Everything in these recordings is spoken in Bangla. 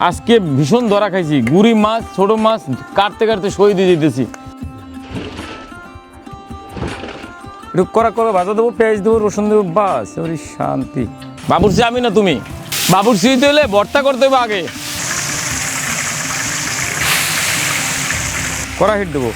আজকে ভীষণ ধরা খাইছি। গুড়ি মাছ ছোট মাছ কাটতে কাটতে সই দিয়ে দিতেছি করা করে ভাজা দেবো পেঁয়াজ দেবো রসুন দেবো বাস ওরে শান্তি। বাবুরচি আমি না তুমি? বাবুরচি দিতে হলে ভর্তা করতে হবে আগে। কড়া হিট দেবো।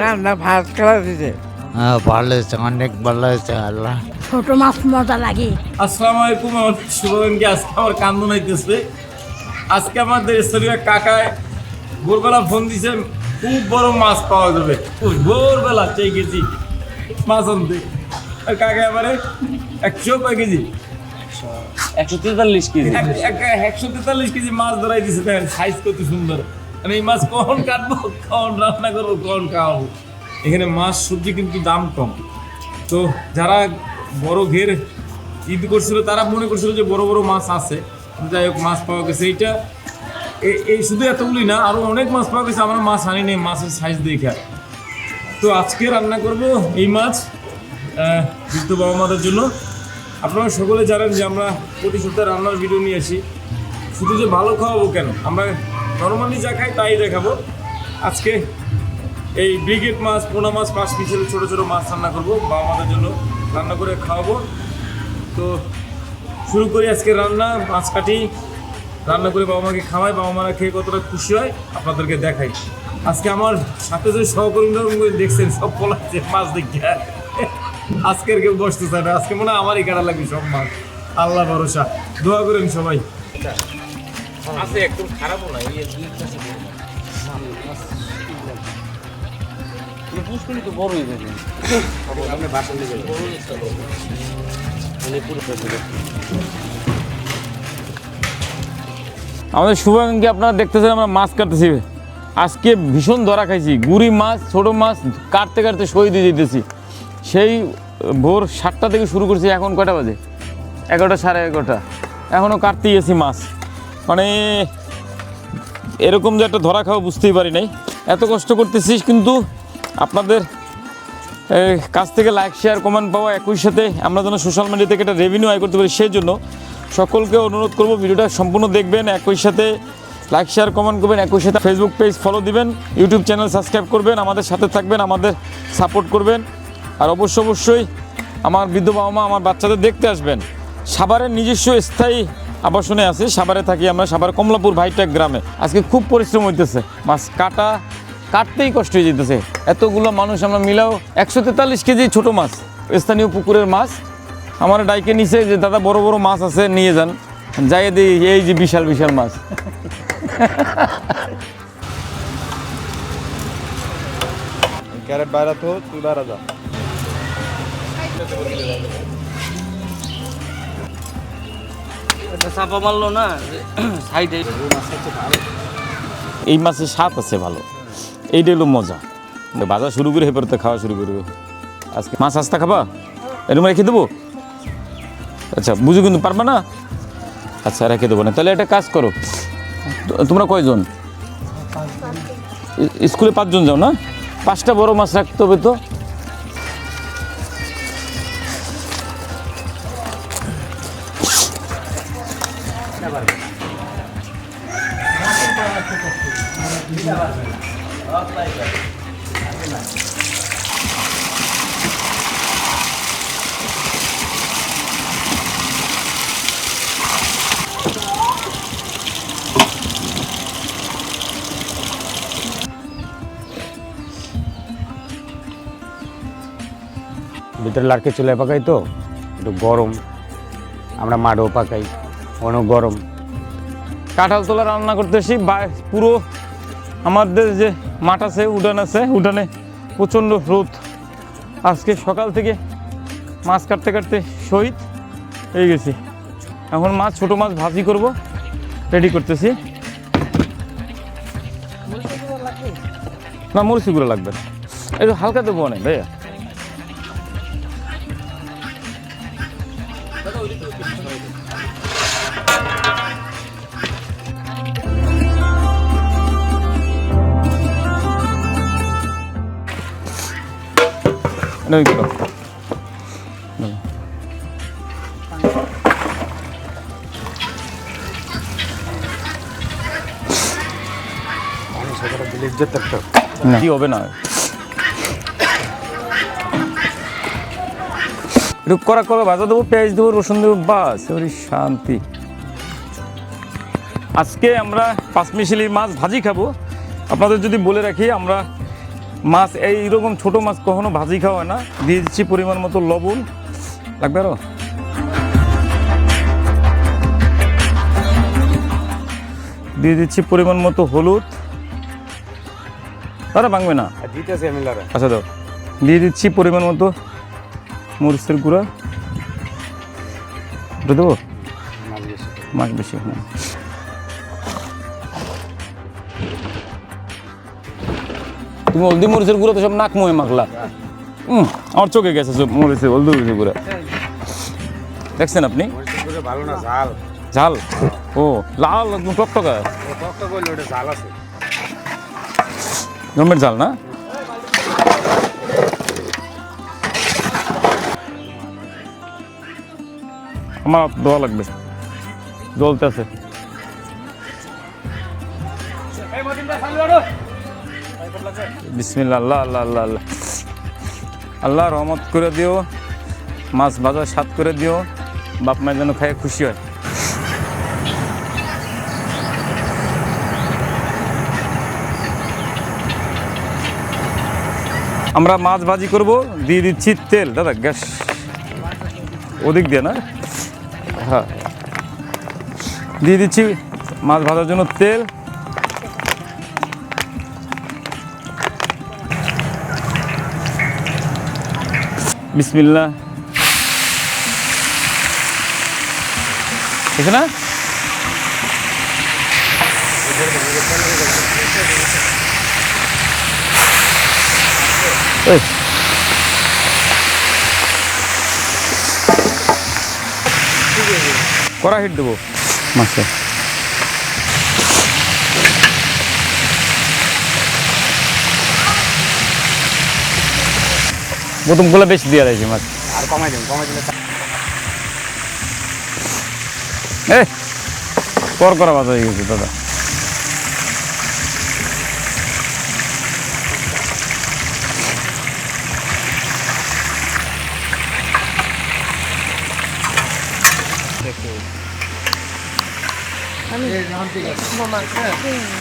রান্না ভাত খেলা দিতে হ্যাঁ ভালো হয়েছে অনেক ভালো হয়েছে আল্লাহ। ছোট মাছ মজা লাগে। আসসালামু আলাইকুম আমার শুভগণকে আজকে আমার কান্দন হইতেছে। আজকে আমাদের স্থানীয় কাকায় ভোরবেলা ফোন দিছে খুব বড় মাছ পাওয়া যাবে। ভোরবেলা চাই কেজি। মাছ আনতে। আর কাকায় আমারে একশো কয় কেজি। একশো তেতাল্লিশ কেজি। এক- এক- একশো তেতাল্লিশ কেজি মাছ ধরাই দিছে, দেখেন সাইজ কত সুন্দর। আমি এই মাছ কখন কাটবো, কখন রান্না করব, কখন খাওয়াবো? এখানে মাছ, সবজি কিন্তু দাম কম। তো যারা বড় ঘের ঈদ করছিল, তারা মনে করছিল যে বড় বড় মাছ আছে। যাই হোক, মাছ পাওয়া গেছে। এইটা এই শুধু এতগুলি না, আরও অনেক মাছ পাওয়া গেছে, আমরা মাছ আনি নেই, মাছের সাইজ দেখে। তো আজকে রান্না করব এই মাছ বৃদ্ধ বাবা মাদের জন্য। আপনারা সকলে জানেন যে আমরা প্রতি সপ্তাহে রান্নার ভিডিও নিয়ে আসি। শুধু যে ভালো খাওয়াবো কেন? আমরা নর্মালি যা খাই তাই দেখাবো। আজকে এই ব্রিগেড মাছ, পোনা মাছ, পাঁচ পিসের ছোটো ছোটো মাছ রান্না করব। বাবা মাদের জন্য রান্না করে খাওয়াবো। তো শুরু করি আজকে রান্না, মাছ কাটি, রান্না করে বাবা মাকে খাওয়াই। বাবা মারা খেয়ে কতটা খুশি হয় আপনাদেরকে দেখাই। আজকে আমার সাথে যে সহকর্মীরা দেখছেন, সব পলাচ্ছে মাছ দেখে। আজকের কেউ বসতে চায় না। আজকে মনে হয় আমারই কাটা লাগবে সব মাছ আল্লাহ ভরসা। দোয়া করেন সবাই। আছে একদম খারাপও না পুষ্করি তো বড় হয়ে যাবে আমাদের শুভাঙ্গী আপনারা দেখতেছেন আমরা মাছ কাটতেছি। আজকে ভীষণ ধরা খাইছি। গুড়ি মাছ ছোট মাছ কাটতে কাটতে সই দিয়ে দিতেছি। সেই ভোর সাতটা থেকে শুরু করছি, এখন কয়টা বাজে? এগারোটা সাড়ে এগারোটা। এখনও কাটতেই আছি মাছ। মানে এরকম যে একটা ধরা খাওয়া বুঝতেই পারি নাই। এত কষ্ট করতেছিস কিন্তু আপনাদের কাছ থেকে লাইক শেয়ার কমেন্ট পাওয়া একই সাথে আমরা যেন সোশ্যাল মিডিয়া থেকে একটা রেভিনিউ আয় করতে পারি, সেই জন্য সকলকে অনুরোধ করব ভিডিওটা সম্পূর্ণ দেখবেন, একই সাথে লাইক শেয়ার কমেন্ট করবেন, একই সাথে ফেসবুক পেজ ফলো দিবেন ইউটিউব চ্যানেল সাবস্ক্রাইব করবেন, আমাদের সাথে থাকবেন, আমাদের সাপোর্ট করবেন। আর অবশ্য অবশ্যই আমার বৃদ্ধ বাবা মা আমার বাচ্চাদের দেখতে আসবেন। সাভারের নিজস্ব স্থায়ী আবাসনে আছে। সাভারে থাকি আমরা, সাভার কমলাপুর ভাইটাক গ্রামে। আজকে খুব পরিশ্রম হইতেছে। মাছ কাটা, কাটতেই কষ্ট হয়ে যেতেছে এতগুলো মানুষ আমরা মিলাও, একশো তেতাল্লিশ কেজি ছোট মাছ, স্থানীয় পুকুরের মাছ। আমার ডাইকে নিচে যে, দাদা, বড় বড় মাছ আছে, নিয়ে যান। যাই দিই এই যে বিশাল বিশাল মাছ। ক্যারেট বাইরে তো তুই বাইরে যা চাপা মারলো না সাইডে এই মাছের স্বাদ আছে ভালো। এইটা হলো মজা। বাজার শুরু করে এরপরে তো খাওয়া শুরু করব। আজকে মাছ আস্তা খাবা? এরকম রেখে দেবো? আচ্ছা বুঝো কিন্তু পারবা না? আচ্ছা রেখে দেবো না। তাহলে একটা কাজ করো। তোমরা কয়জন? স্কুলে পাঁচজন যাও না? পাঁচটা বড় মাছ রাখতে হবে তো? ভিতরে লাড়কে চুলায় পাকাই তো, একটু গরম। আমরা মাঠেও পাকাই, অনেক গরম। কাঁঠাল তোলা রান্না করতেছি পুরো আমাদের যে মাঠ আছে, উঠান আছে, উঠানে প্রচণ্ড রোদ। আজকে সকাল থেকে মাছ কাটতে কাটতে শহীদ হয়ে গেছি। এখন মাছ, ছোট মাছ ভাজি করব রেডি করতেছি। না মরিচিগুলো লাগবে। একটু হালকা দেবো অনেক ভাইয়া। নই করো। কি হবে ভাজা দেবো, পেঁয়াজ দেবো, রসুন দেবো শান্তি। আজকে আমরা মাছ ভাজি খাব। আপনাদের যদি বলে রাখি, আমরা মাছ এইরকম ছোট মাছ কখনো ভাজি খাওয়া হয় না। দিয়ে দিচ্ছি পরিমাণ মতো লবণ। লাগবে আরও? দিয়ে দিচ্ছি পরিমাণ মতো হলুদ। তারা ভাঙবে না। আচ্ছা দাও। দিয়ে দিচ্ছি পরিমাণ মতো মরিচের গুঁড়া। দেবো? মাছ বেশি হ্যাঁ। তুমি হলদি মরিচের গুঁড়ো তো সব নাক মুয়ে মাখলা। হুম আমার চোখে গেছে সব মরিচের হলদি মরিচের গুঁড়া। দেখছেন আপনি? ভালো না ঝাল। ঝাল? ও লাল একদম টকটকা? ঝাল আছে। জমের ঝাল না? আমার দোয়া লাগবে। জ্বলতে আছে বিসমিল্লা আল্লাহ আল্লাহ আল্লাহ আল্লাহ। রহমত করে দিও, মাছ ভাজা স্বাদ করে দিও, বাপ মায়ের যেন খাইয়ে খুশি হয়। আমরা মাছ ভাজি করব, দিয়ে দিচ্ছি তেল। দাদা, গ্যাস ওদিক দিয়ে না? হ্যাঁ। দিয়ে দিচ্ছি মাছ ভাজার জন্য তেল। বিসমিল্লা ঠিক না? এই। কড়া হিট দেবো। মাছে বোতমগুলো বেশি দিয়ে রয়েছে মাছ। আর কমাই দিন কমাই দিলে এ কর করা বাজা হয়ে গেছে দাদা।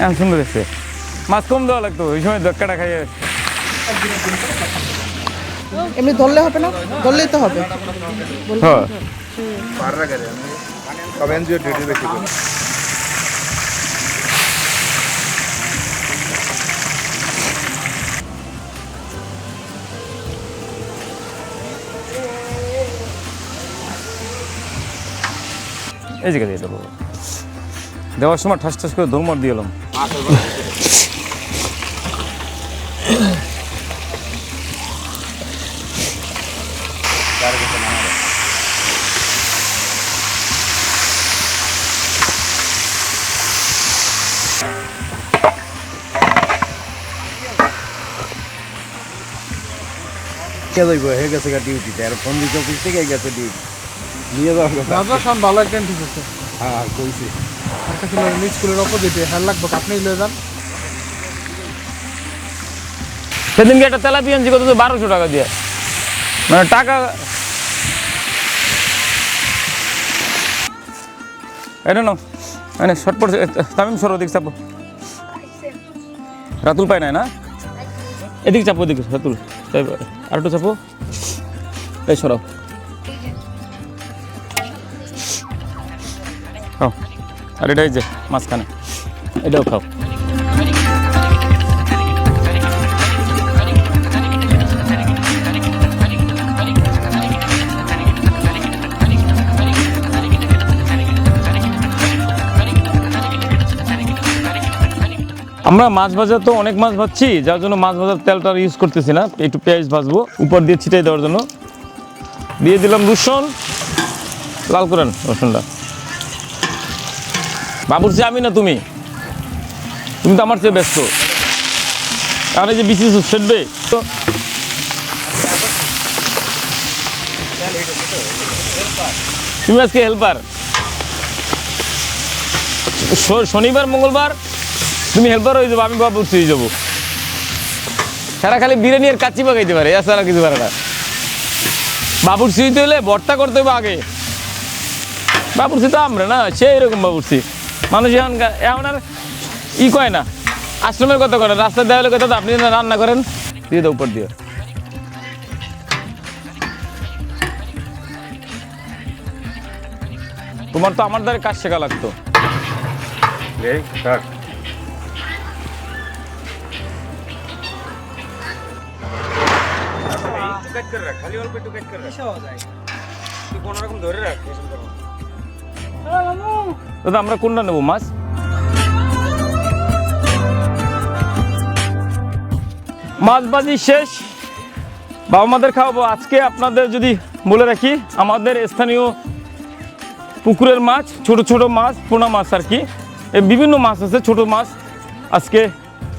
এখন সুন্দর এসছে মাছ কম দেওয়া লাগতো ওই সময় দক্কাটা খাইয়ে এমনি ধরলে হবে না? ধরলেই তো হবে। হ্যাঁ। ডিউটি করে এই জায়গা দিয়ে দেবো। দেওয়ার সময় ঠাস ঠাস করে দৌড়মার দিয়ে এলাম। কে যাইব হয়ে গেছে গা ডিউটিতে। আর ফোন দিতে অফিস থেকে গেছে ডিউটি। নিয়ে যাওয়ার কথা। খান ভালো একজন ঠিক আছে হ্যাঁ কইছি। একটা ছিল নিজ স্কুলের অপোজিটে হ্যাঁ লাগবে আপনি লয়ে যান। সেদিনকে একটা তেলাপি আনছি কত বারোশো টাকা দিয়ে। মানে টাকা এটা নাও মানে শর্ট পড়ছে তামিম সর ওদিক চাপো। রাতুল পায় নাই না? এদিকে চাপো ওদিকে রাতুল। আর একটু চাপো। এই সরাও। খাও। আর এটাই যে মাঝখানে। এটাও খাও। আমরা মাছ ভাজা তো অনেক মাছ ভাজছি, যার জন্য মাছ ভাজার তেলটা ইউজ করতেছি না। একটু পেঁয়াজ ভাজবো, উপর দিয়ে ছিটাই দেওয়ার জন্য। দিয়ে দিলাম রসুন, লাল করেন রসুনটা। বাবুরচি আমি না তুমি? তুমি তো আমার চেয়ে ব্যস্ত। কারণ এই যে বিসি সেটবে তো তুমি আজকে হেল্পার শনিবার, মঙ্গলবার তুমি হেল্পার হয়ে যাব, আমি বাবু হয়ে যাব। সারা খালি বিরিয়ানি আর কাচ্চি পাকাইতে পারে, এছাড়া কিছু পারে না। বাবুর সিঁড়িতে হলে ভর্তা করতে হবে আগে। বাবুরসি তো আমরা না সেই রকম বাবুরসি মানুষ এখন এখন আর ই কয় না, আশ্রমের কথা করেন রাস্তা দেওয়ালের কথা আপনি রান্না করেন, দিয়ে দাও উপর দিয়ে। তোমার তো আমার দ্বারা কাজ শেখা লাগতো। এই স্যার দাদা আমরা কোনটা নেব মাছ? মাছ বাজি শেষ। বাবা মাদের খাওয়াবো। আজকে আপনাদের যদি বলে রাখি আমাদের স্থানীয় পুকুরের মাছ ছোট ছোট মাছ পোনা মাছ আর কি। এ বিভিন্ন মাছ আছে ছোট মাছ। আজকে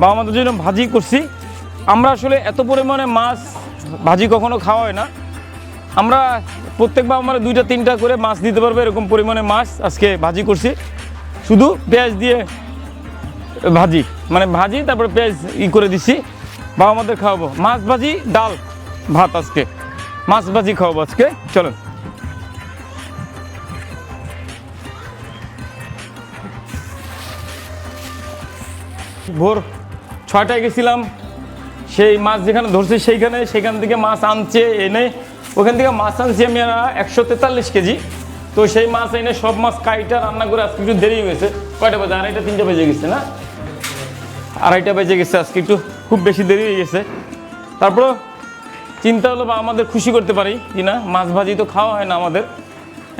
বাবা মাদের জন্য ভাজি করছি। আমরা আসলে এত পরিমাণে মাছ ভাজি কখনো খাওয়া হয় না। আমরা প্রত্যেক বাবা মারা দুইটা, তিনটা করে মাছ দিতে পারবে, এরকম পরিমাণে মাছ আজকে ভাজি করছি। শুধু পেঁয়াজ দিয়ে ভাজি মানে ভাজি, তারপরে পেঁয়াজ ই করে দিছি। বাবা আমাদের খাওয়াবো। মাছ ভাজি, ডাল, ভাত আজকে। মাছ ভাজি খাওয়াবো আজকে। চলেন। ভোর ছয়টায় গেছিলাম। সেই মাছ যেখানে ধরছি সেইখানে, সেখান থেকে মাছ আনছে, এনে ওখান থেকে মাছ আনছি আমি একশো তেতাল্লিশ কেজি। তো সেই মাছ এনে সব মাছ কাইটা রান্না করে আজকে একটু দেরি হয়েছে। কয়টা বাজে? আড়াইটা, তিনটা বেজে গেছে না? আড়াইটা বেজে গেছে, আজকে একটু খুব বেশি দেরি হয়ে গেছে। তারপর চিন্তা হলো বা আমাদের খুশি করতে পারি কি না? মাছ ভাজি তো খাওয়া হয় না আমাদের।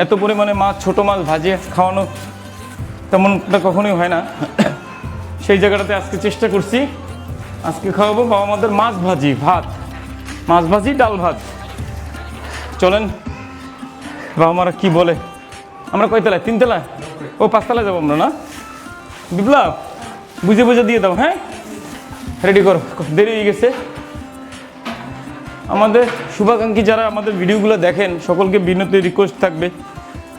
এত পরিমাণে মাছ, ছোট মাছ ভাজিয়ে খাওয়ানো তেমনটা কখনোই হয় না। সেই জায়গাটাতে আজকে চেষ্টা করছি। আজকে খাওয়াবো বাবা আমাদের মাছ ভাজি, ভাত। মাছ ভাজি, ডাল ভাত। চলেন। বাবা মারা কি বলে? আমরা কয় কয়তলায় তিনতলায় ও পাঁচতলায় যাব আমরা, না? বিপ্লব, বুঝে বুঝে দিয়ে দাও হ্যাঁ? রেডি করো। দেরি হয়ে গেছে। আমাদের শুভাকাঙ্ক্ষী যারা আমাদের ভিডিওগুলো দেখেন, সকলকে বিনত রিকোয়েস্ট থাকবে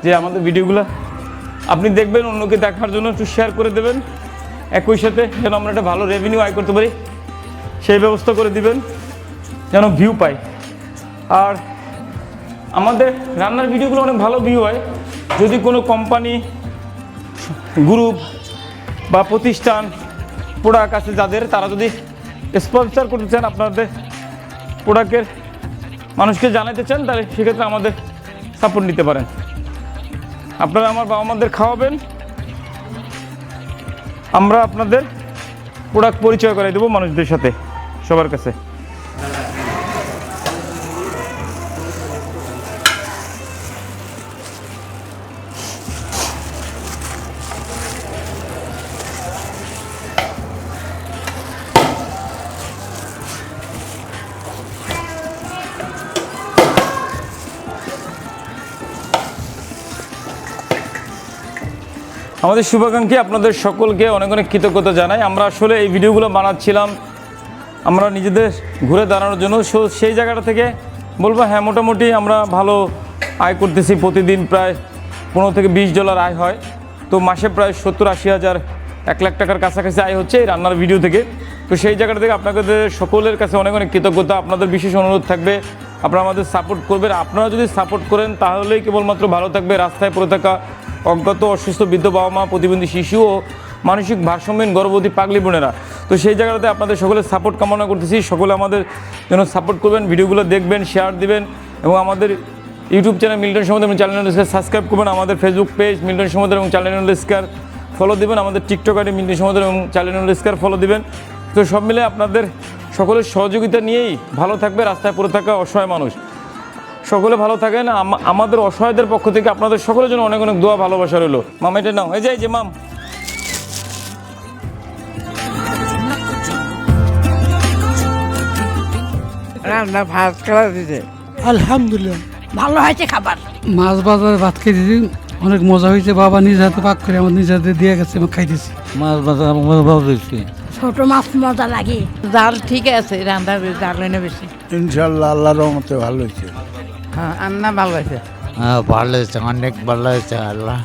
যে আমাদের ভিডিওগুলো আপনি দেখবেন, অন্যকে দেখার জন্য একটু শেয়ার করে দেবেন। একই সাথে যেন আমরা একটা ভালো রেভিনিউ আয় করতে পারি, সেই ব্যবস্থা করে দিবেন, যেন ভিউ পাই। আর আমাদের রান্নার ভিডিওগুলো অনেক ভালো ভিউ হয়। যদি কোনো কোম্পানি গ্রুপ বা প্রতিষ্ঠান প্রোডাক্ট আছে যাদের, তারা যদি স্পন্সর করতে চান আপনাদের প্রোডাক্টের মানুষকে জানাতে চান, তাহলে সেক্ষেত্রে আমাদের সাপোর্ট নিতে পারেন। আপনারা আমার বাবা মাদের খাওয়াবেন আমরা আপনাদের প্রোডাক্ট পরিচয় করাই দেবো মানুষদের সাথে সবার কাছে। আমাদের শুভাকাঙ্ক্ষী আপনাদের সকলকে অনেক অনেক কৃতজ্ঞতা জানাই। আমরা আসলে এই ভিডিওগুলো বানাচ্ছিলাম। আমরা নিজেদের ঘুরে দাঁড়ানোর জন্য। সো, সেই জায়গাটা থেকে বলব হ্যাঁ মোটামুটি আমরা ভালো আয় করতেছি। প্রতিদিন প্রায় পনেরো থেকে বিশ ডলার আয় হয়। তো মাসে প্রায় সত্তর আশি হাজার এক লাখ টাকার কাছাকাছি আয় হচ্ছে এই রান্নার ভিডিও থেকে। তো সেই জায়গাটা থেকে আপনাদের সকলের কাছে অনেক অনেক কৃতজ্ঞতা। আপনাদের বিশেষ অনুরোধ থাকবে আপনারা আমাদের সাপোর্ট করবেন। আপনারা যদি সাপোর্ট করেন, তাহলেই কেবলমাত্র ভালো থাকবে। রাস্তায় পড়ে থাকা অজ্ঞাত, অসুস্থ, বৃদ্ধ বাবা মা, প্রতিবন্ধী শিশু ও মানসিক ভারসাম্যহীন গর্ভবতী পাগলি বোনেরা। তো সেই জায়গাটাতে আপনাদের সকলের সাপোর্ট কামনা করতেছি। সকলে আমাদের যেন সাপোর্ট করবেন, ভিডিওগুলো দেখবেন শেয়ার দিবেন এবং আমাদের ইউটিউব চ্যানেল মিল্টন সমুদ্র এবং চ্যানেল সাবস্ক্রাইব করবেন। আমাদের ফেসবুক পেজ মিল্টন সমুদ্র এবং চ্যানেল স্কার ফলো দেবেন। আমাদের টিকটক আইডি মিল্টন সমুদ্র এবং চ্যানেল স্কার ফলো দেবেন। তো সব মিলে আপনাদের সকলের সহযোগিতা নিয়েই ভালো থাকবে রাস্তায় পড়ে থাকা অসহায় মানুষ। সকলে ভালো থাকেন আম- আমাদের অসহায়দের পক্ষ থেকে আপনাদের সকলের জন্য অনেক অনেক দোয়া ভালোবাসা রইল। মামা এটা নাও। এই যে এই যে মাম। রান্না ভাত খেলা দিতে আলহামদুলিল্লাহ। ভালো হয়েছে খাবার? মাছ বাজারে ভাত খেয়েছি অনেক মজা হয়েছে। বাবা নিজে হাতে পাক করে আমার নিজে হাতে দিয়ে গেছে আমি খাইতেছি। মাছ বাজার আমার ভালো হয়েছে ছোট মাছ মজা লাগে। জাল ঠিক আছে রান্না জাল এনে বেশি। ইনশাল্লাহ আল্লাহ রহমতে ভালো হয়েছে। হ্যাঁ রান্না ভালো হয়েছে। হ্যাঁ ভালো হয়েছে অনেক ভালো হয়েছে আল্লাহ।